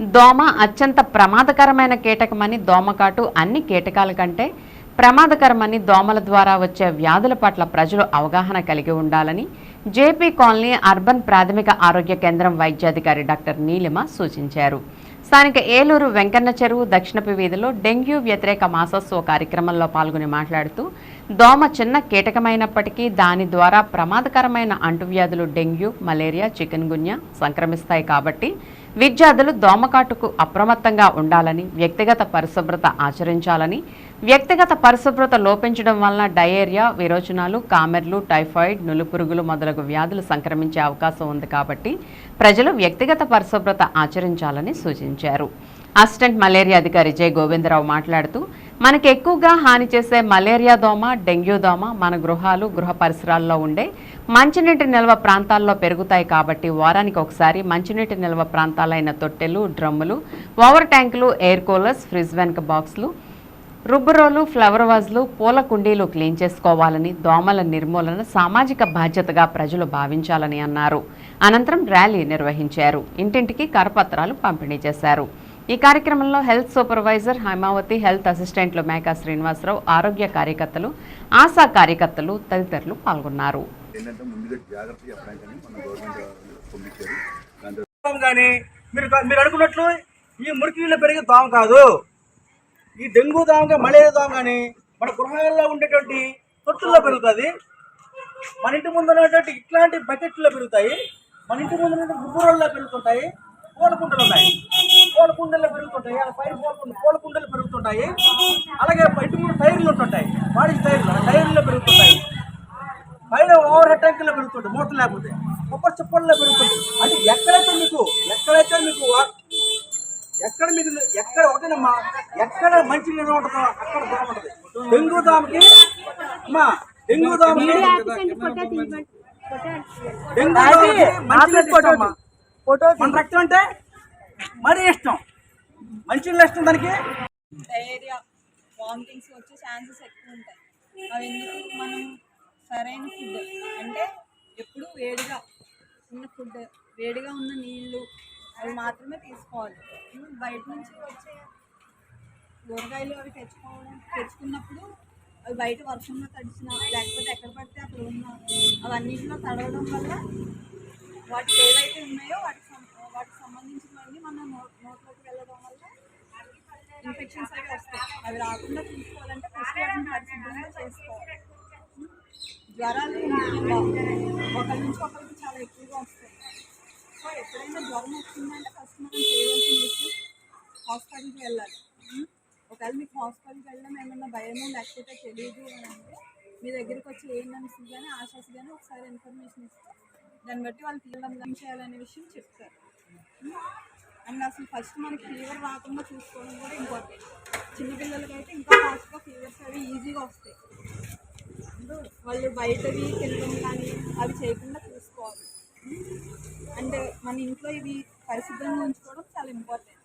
దోమ అత్యంత ప్రమాదకరమైన కీటకమని దోమకాటు అన్ని కీటకాల కంటే ప్రమాదకరమని దోమల ద్వారా వచ్చే వ్యాధుల పట్ల ప్రజలు అవగాహన కలిగి ఉండాలని జేపీ కాలనీ అర్బన్ ప్రాథమిక ఆరోగ్య కేంద్రం వైద్యాధికారి డాక్టర్ నీలిమ సూచించారు. స్థానిక ఏలూరు వెంకన్న చెరువు దక్షిణపు వీధిలో డెంగ్యూ వ్యతిరేక మాసోత్సవ కార్యక్రమంలో పాల్గొని మాట్లాడుతూ దోమ చిన్న కీటకమైనప్పటికీ దాని ద్వారా ప్రమాదకరమైన అంటువ్యాధులు డెంగ్యూ మలేరియా చికెన్ గున్యా సంక్రమిస్తాయి కాబట్టి విద్యార్థులు దోమకాటుకు అప్రమత్తంగా ఉండాలని వ్యక్తిగత పరిశుభ్రత ఆచరించాలని వ్యక్తిగత పరిశుభ్రత లోపించడం వలన డయేరియా విరోచనాలు కామెర్లు టైఫాయిడ్ నులుపురుగులు మొదలగు వ్యాధులు సంక్రమించే అవకాశం ఉంది కాబట్టి ప్రజలు వ్యక్తిగత పరిశుభ్రత ఆచరించాలని సూచించారు. అసిస్టెంట్ మలేరియా అధికారి జే గోవిందరావు మాట్లాడుతూ మనకి ఎక్కువగా హాని చేసే మలేరియా దోమ డెంగ్యూ దోమ మన గృహాలు గృహ పరిసరాల్లో ఉండే మంచినీటి నిల్వ ప్రాంతాల్లో పెరుగుతాయి కాబట్టి వారానికి ఒకసారి మంచినీటి నిల్వ ప్రాంతాలైన తొట్టెలు డ్రమ్ములు ఓవర్ ట్యాంకులు ఎయిర్ కూలర్స్ ఫ్రిడ్జ్ వెనక బాక్సులు రుబ్బురోలు ఫ్లవర్ వాజ్లు పూల కుండీలు క్లీన్ చేసుకోవాలని దోమల నిర్మూలన సామాజిక బాధ్యతగా ప్రజలు భావించాలని అన్నారు. అనంతరం ర్యాలీ నిర్వహించారు. ఇంటింటికి కరపత్రాలు పంపిణీ చేశారు. ఈ కార్యక్రమంలో హెల్త్ సూపర్వైజర్ హైమావతి హెల్త్ అసిస్టెంట్లు మేకా శ్రీనివాసరావు ఆరోగ్య కార్యకర్తలు ఆశా కార్యకర్తలు తదితరులు పాల్గొన్నారు. మీరు మీరు అనుకున్నట్లు ఈ మురికి నీళ్ళు పెరిగే దోమ కాదు. ఈ డెంగ్యూ దోమ కానీ మలేరియా దోమ కానీ మన గృహాల్లో ఉండేటువంటి తొట్టుల్లో పెరుగుతుంది. మన ఇంటి ముందు ఉన్నటువంటి ఇట్లాంటి బకెట్లో పెరుగుతాయి. మన ఇంటి ముందు ఉన్నటువంటి గుబ్బురోల్లో పెరుగుతుంటాయి. పూల కుండలు ఉన్నాయి. పూల కుండల్లో పెరుగుతుంటాయి. అలా పైన పూల కుండ పూల కుండలు పెరుగుతుంటాయి. అలాగే ఇంటి ముందు టైర్లు ఉంటుంటాయి. వాడి టైర్లు టైర్లో పెరుగుతుంటాయి. పైన ఓవర్ హెడ్ ట్యాంకుల్లో పెరుగుతుంది మూత లేకపోతే. కొబ్బరి చెప్పల్లో పెరుగుతుంది అంటే ఎక్కడైతే మీకు ఎక్కడైతే మీకు ఎక్కడ మీకు ఎక్కడ ఒకటేనమ్మా ఎక్కడ మంచి నీళ్ళు ఉంటుందో అక్కడ ఉంటుంది డెంగ్యూ దోమకి అమ్మా డెంగ్యూ దోమకి డెంగ్యూ దోమకి మంచి నీళ్ళు అమ్మా. మన రక్తం అంటే మరీ ఇష్టం. మంచి ఇష్టం దానికి. డయేరియా వామిటింగ్స్ వచ్చే ఛాన్సెస్ ఎక్కువ ఉంటాయి. అవి ఎందుకు? మనం సరైన ఫుడ్ అంటే ఎప్పుడు వేడిగా ఉన్న ఫుడ్ వేడిగా ఉన్న నీళ్ళు అవి మాత్రమే తీసుకోవాలి. బయట నుంచి వచ్చే కూరగాయలు అవి తెచ్చుకోవడం తెచ్చుకున్నప్పుడు అవి బయట వర్షంలో తడిచిన లేకపోతే ఎక్కడ పడితే అక్కడ ఉన్న అవన్నిటిలో తడవడం వల్ల వాటికి ఏవైతే ఉన్నాయో వాటికి వాటికి సంబంధించినవన్నీ మన నోట్లోకి వెళ్ళడం వల్ల ఇన్ఫెక్షన్స్ అవి వస్తాయి. అవి రాకుండా చూసుకోవాలంటే ఫస్ట్ వాటిని పరిశుభ్రంగా చేసుకోవాలి. జ్వరాలు ఒకరి నుంచి ఒకరికి చాలా ఎక్కువగా వస్తాయి. సో ఎప్పుడైనా జ్వరం వచ్చిందంటే ఫస్ట్ మనం చేయవలసిన విషయం హాస్పిటల్కి వెళ్ళాలి. ఒకవేళ మీకు హాస్పిటల్కి వెళ్ళడం ఏమన్నా భయమో లేకపోతే తెలియదు అని అంటే మీ దగ్గరికి వచ్చి ఏఎన్ఎంసీ కానీ ఆశాస్ కానీ ఒకసారి ఇన్ఫర్మేషన్ ఇస్తే దాన్ని బట్టి వాళ్ళు పిల్లలు ఏం చేయాలనే విషయం చెప్తారు. అండ్ అసలు ఫస్ట్ మనకి ఫీవర్ రాకుండా చూసుకోవడం కూడా ఇంపార్టెంట్ చిన్నపిల్లలకైతే ఇంకా ఫాస్ట్గా ఫీవర్స్ అవి ఈజీగా వస్తాయి. వాళ్ళు బయటవి తినడం కానీ అవి చేయకుండా చూసుకోవాలి. అంటే మన ఇంట్లో ఇవి పరిశుభ్రంగా ఉంచుకోవడం చాలా ఇంపార్టెంట్